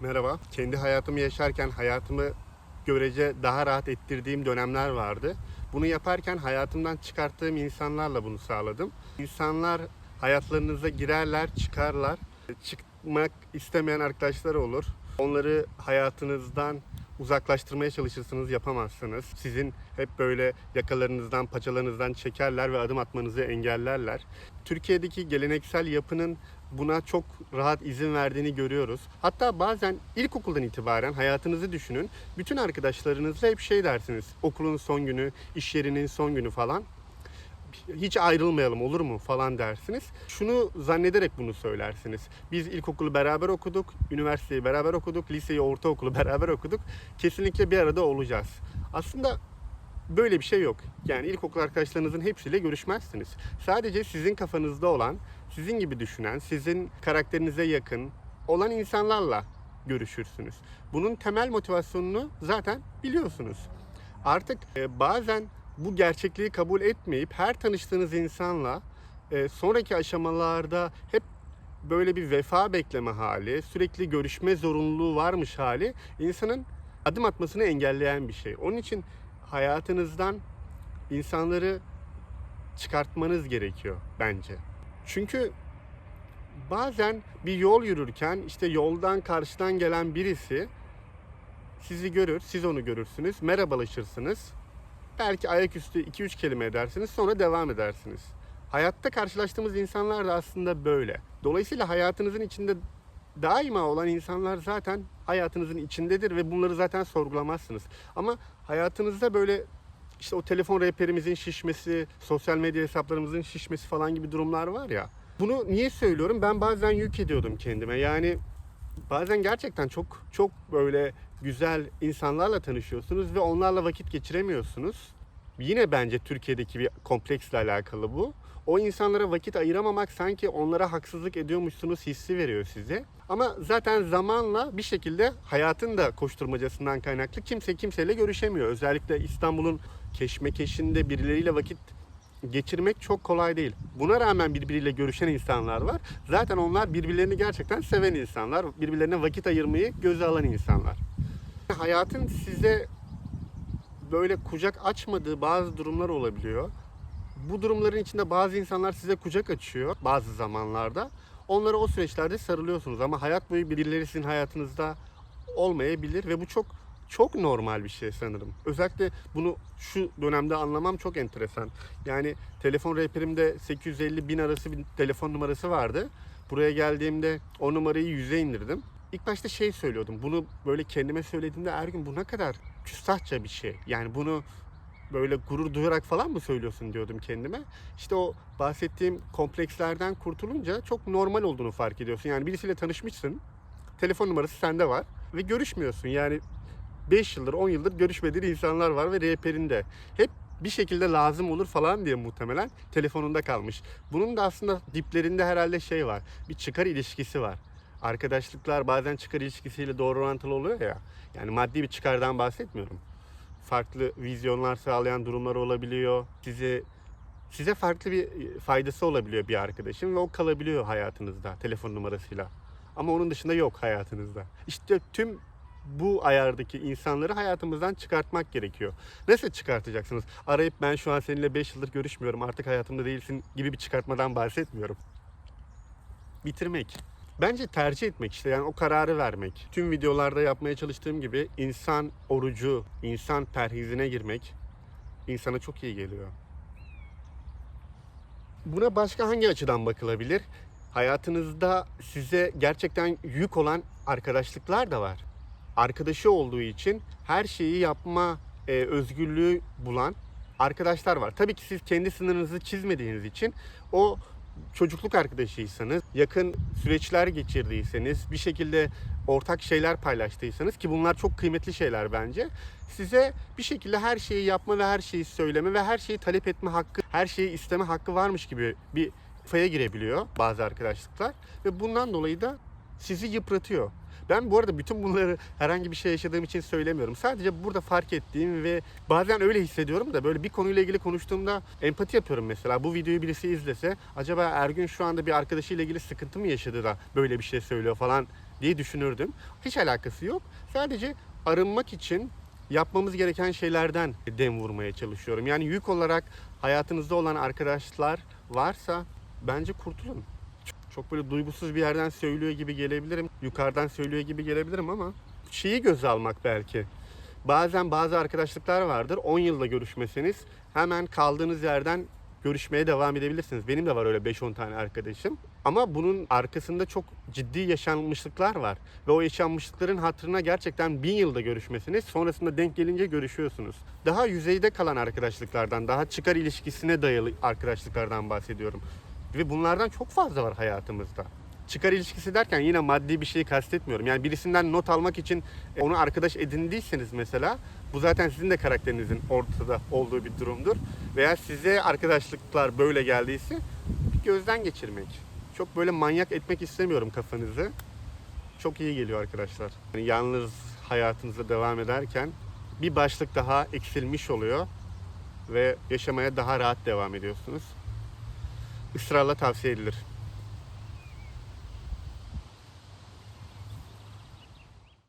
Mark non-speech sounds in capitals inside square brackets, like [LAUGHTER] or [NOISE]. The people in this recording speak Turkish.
Merhaba. Kendi hayatımı yaşarken hayatımı görece daha rahat ettirdiğim dönemler vardı. Bunu yaparken hayatımdan çıkarttığım insanlarla bunu sağladım. İnsanlar hayatlarınıza girerler, çıkarlar. Çıkmak istemeyen arkadaşlar olur. Onları hayatınızdan uzaklaştırmaya çalışırsınız yapamazsınız. Sizin hep böyle yakalarınızdan, paçalarınızdan çekerler ve adım atmanızı engellerler. Türkiye'deki geleneksel yapının buna çok rahat izin verdiğini görüyoruz. Hatta bazen ilkokuldan itibaren hayatınızı düşünün. Bütün arkadaşlarınızla hep şey dersiniz. Okulun son günü, iş yerinin son günü falan. Hiç ayrılmayalım olur mu falan dersiniz. Şunu zannederek bunu söylersiniz. Biz ilkokulu beraber okuduk, üniversiteyi beraber okuduk, liseyi, ortaokulu [LAUGHS] beraber okuduk. Kesinlikle bir arada olacağız. Aslında böyle bir şey yok. Yani ilkokul arkadaşlarınızın hepsiyle görüşmezsiniz. Sadece sizin kafanızda olan, sizin gibi düşünen, sizin karakterinize yakın olan insanlarla görüşürsünüz. Bunun temel motivasyonunu zaten biliyorsunuz. Artık e, bazen bu gerçekliği kabul etmeyip her tanıştığınız insanla e, sonraki aşamalarda hep böyle bir vefa bekleme hali, sürekli görüşme zorunluluğu varmış hali insanın adım atmasını engelleyen bir şey. Onun için hayatınızdan insanları çıkartmanız gerekiyor bence. Çünkü bazen bir yol yürürken işte yoldan karşıdan gelen birisi sizi görür, siz onu görürsünüz, merhabalaşırsınız. Belki ayaküstü 2-3 kelime edersiniz, sonra devam edersiniz. Hayatta karşılaştığımız insanlar da aslında böyle. Dolayısıyla hayatınızın içinde daima olan insanlar zaten hayatınızın içindedir ve bunları zaten sorgulamazsınız. Ama hayatınızda böyle işte o telefon rehberimizin şişmesi, sosyal medya hesaplarımızın şişmesi falan gibi durumlar var ya. Bunu niye söylüyorum? Ben bazen yük ediyordum kendime. Yani bazen gerçekten çok çok böyle güzel insanlarla tanışıyorsunuz ve onlarla vakit geçiremiyorsunuz. Yine bence Türkiye'deki bir kompleksle alakalı bu. O insanlara vakit ayıramamak sanki onlara haksızlık ediyormuşsunuz hissi veriyor size. Ama zaten zamanla bir şekilde hayatın da koşturmacasından kaynaklı kimse kimseyle görüşemiyor. Özellikle İstanbul'un keşmekeşinde birileriyle vakit geçirmek çok kolay değil. Buna rağmen birbiriyle görüşen insanlar var. Zaten onlar birbirlerini gerçekten seven insanlar. Birbirlerine vakit ayırmayı göze alan insanlar. Hayatın size böyle kucak açmadığı bazı durumlar olabiliyor. Bu durumların içinde bazı insanlar size kucak açıyor bazı zamanlarda. Onlara o süreçlerde sarılıyorsunuz ama hayat boyu birileri sizin hayatınızda olmayabilir ve bu çok çok normal bir şey sanırım. Özellikle bunu şu dönemde anlamam çok enteresan. Yani telefon rehberimde 850 bin arası bir telefon numarası vardı. Buraya geldiğimde o numarayı 100'e indirdim. İlk başta şey söylüyordum. Bunu böyle kendime söylediğimde Ergün bu ne kadar küstahça bir şey. Yani bunu böyle gurur duyarak falan mı söylüyorsun diyordum kendime. İşte o bahsettiğim komplekslerden kurtulunca çok normal olduğunu fark ediyorsun. Yani birisiyle tanışmışsın. Telefon numarası sende var ve görüşmüyorsun. Yani 5 yıldır 10 yıldır görüşmediğin insanlar var ve rehberinde. Hep bir şekilde lazım olur falan diye muhtemelen telefonunda kalmış. Bunun da aslında diplerinde herhalde şey var. Bir çıkar ilişkisi var. Arkadaşlıklar bazen çıkar ilişkisiyle doğru orantılı oluyor ya. Yani maddi bir çıkardan bahsetmiyorum. Farklı vizyonlar sağlayan durumlar olabiliyor. Sizi size farklı bir faydası olabiliyor bir arkadaşın ve o kalabiliyor hayatınızda telefon numarasıyla. Ama onun dışında yok hayatınızda. İşte tüm bu ayardaki insanları hayatımızdan çıkartmak gerekiyor. Nasıl çıkartacaksınız? Arayıp ben şu an seninle 5 yıldır görüşmüyorum artık hayatımda değilsin gibi bir çıkartmadan bahsetmiyorum. Bitirmek. Bence tercih etmek işte yani o kararı vermek. Tüm videolarda yapmaya çalıştığım gibi insan orucu, insan perhizine girmek insana çok iyi geliyor. Buna başka hangi açıdan bakılabilir? Hayatınızda size gerçekten yük olan arkadaşlıklar da var. Arkadaşı olduğu için her şeyi yapma e, özgürlüğü bulan arkadaşlar var. Tabii ki siz kendi sınırınızı çizmediğiniz için o çocukluk arkadaşıysanız, yakın süreçler geçirdiyseniz, bir şekilde ortak şeyler paylaştıysanız ki bunlar çok kıymetli şeyler bence. Size bir şekilde her şeyi yapma ve her şeyi söyleme ve her şeyi talep etme hakkı, her şeyi isteme hakkı varmış gibi bir faya girebiliyor bazı arkadaşlıklar ve bundan dolayı da sizi yıpratıyor. Ben bu arada bütün bunları herhangi bir şey yaşadığım için söylemiyorum. Sadece burada fark ettiğim ve bazen öyle hissediyorum da böyle bir konuyla ilgili konuştuğumda empati yapıyorum mesela. Bu videoyu birisi izlese acaba Ergün şu anda bir arkadaşıyla ilgili sıkıntı mı yaşadı da böyle bir şey söylüyor falan diye düşünürdüm. Hiç alakası yok. Sadece arınmak için yapmamız gereken şeylerden dem vurmaya çalışıyorum. Yani yük olarak hayatınızda olan arkadaşlar varsa bence kurtulun. Çok, böyle duygusuz bir yerden söylüyor gibi gelebilirim. Yukarıdan söylüyor gibi gelebilirim ama şeyi göze almak belki. Bazen bazı arkadaşlıklar vardır. 10 yılda görüşmeseniz hemen kaldığınız yerden görüşmeye devam edebilirsiniz. Benim de var öyle 5-10 tane arkadaşım. Ama bunun arkasında çok ciddi yaşanmışlıklar var. Ve o yaşanmışlıkların hatırına gerçekten bin yılda görüşmesiniz. Sonrasında denk gelince görüşüyorsunuz. Daha yüzeyde kalan arkadaşlıklardan, daha çıkar ilişkisine dayalı arkadaşlıklardan bahsediyorum. Ve bunlardan çok fazla var hayatımızda. Çıkar ilişkisi derken yine maddi bir şeyi kastetmiyorum. Yani birisinden not almak için onu arkadaş edindiyseniz mesela bu zaten sizin de karakterinizin ortada olduğu bir durumdur. Veya size arkadaşlıklar böyle geldiyse bir gözden geçirmek. Çok böyle manyak etmek istemiyorum kafanızı. Çok iyi geliyor arkadaşlar. Yani yalnız hayatınıza devam ederken bir başlık daha eksilmiş oluyor ve yaşamaya daha rahat devam ediyorsunuz. Israrla tavsiye edilir.